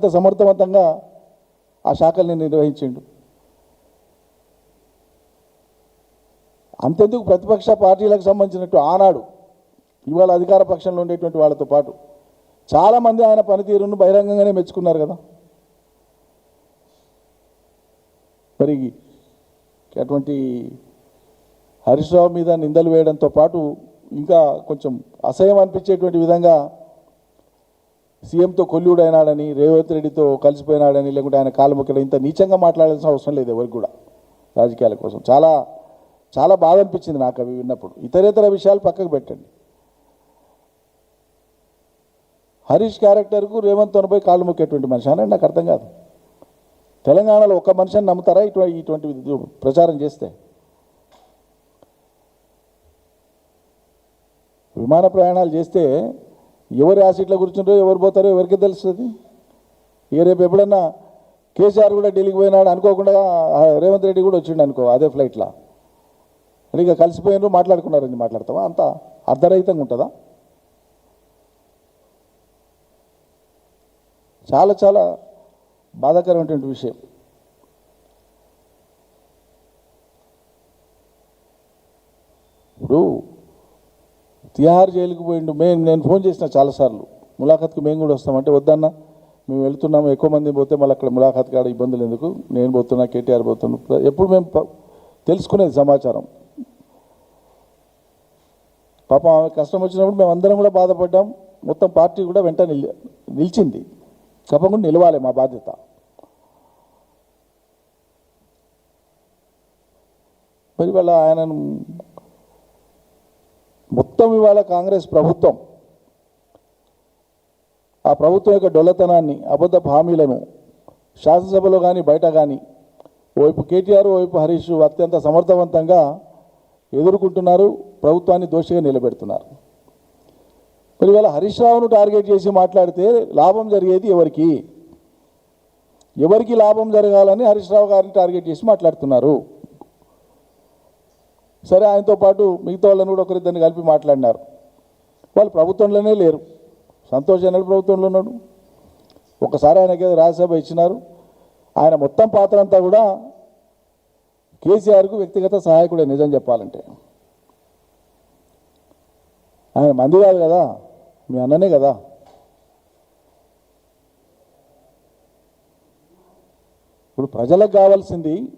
అంత సమర్థవంతంగా ఆ శాఖల్ని నిర్వహించిండు. అంతెందుకు ప్రతిపక్ష పార్టీలకు సంబంధించినట్టు ఆనాడు ఇవాళ అధికార పక్షంలో ఉండేటువంటి వాళ్ళతో పాటు చాలామంది ఆయన పనితీరును బహిరంగంగానే మెచ్చుకున్నారు కదా. మరి అటువంటి హరీష్ రావు మీద నిందలు వేయడంతో పాటు ఇంకా కొంచెం అసహ్యం అనిపించేటువంటి విధంగా సీఎంతో కొల్లుడైనాడని రేవంత్ రెడ్డితో కలిసిపోయినాడని లేకుంటే ఆయన కాలు మొక్కడం ఇంత నీచంగా మాట్లాడాల్సిన అవసరం లేదు ఎవరికి కూడా రాజకీయాల కోసం. చాలా చాలా బాధ అనిపించింది నాకు అవి విన్నప్పుడు. ఇతరేతర విషయాలు పక్కకు పెట్టండి. హరీష్ క్యారెక్టర్కు రేవంత్ పోయి కాళ్ళు మొక్కేటువంటి మనిషి. అని నాకు అర్థం కాదు. తెలంగాణలో ఒక్క మనిషిని నమ్ముతారా ఇటువంటి ఇటువంటి ప్రచారం చేస్తే? విమాన ప్రయాణాలు చేస్తే ఎవరు యాసిడ్లో కూర్చుంటారో ఎవరు పోతారో ఎవరికి తెలుస్తుంది? ఇక రేపు ఎప్పుడన్నా కేసీఆర్ కూడా ఢిల్లీకి పోయినాడు అనుకోకుండా రేవంత్ రెడ్డి కూడా వచ్చిండు అనుకో అదే ఫ్లైట్లో అంటే ఇక కలిసిపోయినారు మాట్లాడుకున్నారని మాట్లాడతావా? అంత అర్ధరహితంగా ఉంటుందా? చాలా చాలా బాధాకరమైనటువంటి విషయం. ఇప్పుడు తిహార్ జైలుకు పోయిండు. మేము నేను ఫోన్ చేసిన చాలాసార్లు. ములాఖత్కి మేము కూడా వస్తామంటే వద్దన్నా మేము వెళ్తున్నాము ఎక్కువ మంది పోతే మళ్ళీ అక్కడ ములాఖత్ కాడ ఇబ్బందులు ఎందుకు? నేను పోతున్నా కేటీఆర్ పోతున్నా. ఎప్పుడు మేము తెలుసుకునేది సమాచారం. పాపం ఆమె కష్టం వచ్చినప్పుడు మేము అందరం కూడా బాధపడ్డాం. మొత్తం పార్టీ కూడా వెంట నిల్ నిలిచింది. తప్పకుండా నిలవాలి మా బాధ్యత. మరి వాళ్ళ ఆయనను మొత్తం ఇవాళ కాంగ్రెస్ ప్రభుత్వం ఆ ప్రభుత్వం యొక్క డొల్లతనాన్ని అబద్ధపు హామీలను శాసనసభలో కానీ బయట కానీ ఓవైపు కేటీఆర్ ఓవైపు హరీష్ అత్యంత సమర్థవంతంగా ఎదుర్కొంటున్నారు ప్రభుత్వాన్ని దోషిగా నిలబెడుతున్నారు. మరి ఇవాళ హరీష్ రావును టార్గెట్ చేసి మాట్లాడితే లాభం జరిగేది ఎవరికి? ఎవరికి లాభం జరగాలని హరీష్ రావు గారిని టార్గెట్ చేసి మాట్లాడుతున్నారు? సరే ఆయనతో పాటు మిగతా వాళ్ళని కూడా ఒకరిద్దరిని కలిపి మాట్లాడినారు. వాళ్ళు ప్రభుత్వంలోనే లేరు. సంతోష్ అన్నాడు ప్రభుత్వంలో ఉన్నాడు. ఒకసారి ఆయనకి ఏదో రాజ్యసభ ఇచ్చినారు. ఆయన మొత్తం పాత్ర అంతా కూడా కేసీఆర్కు వ్యక్తిగత సహాయకుడే నిజం చెప్పాలంటే. ఆయన మంది కాదు కదా మీ అన్ననే కదా. ఇప్పుడు ప్రజలకు కావాల్సింది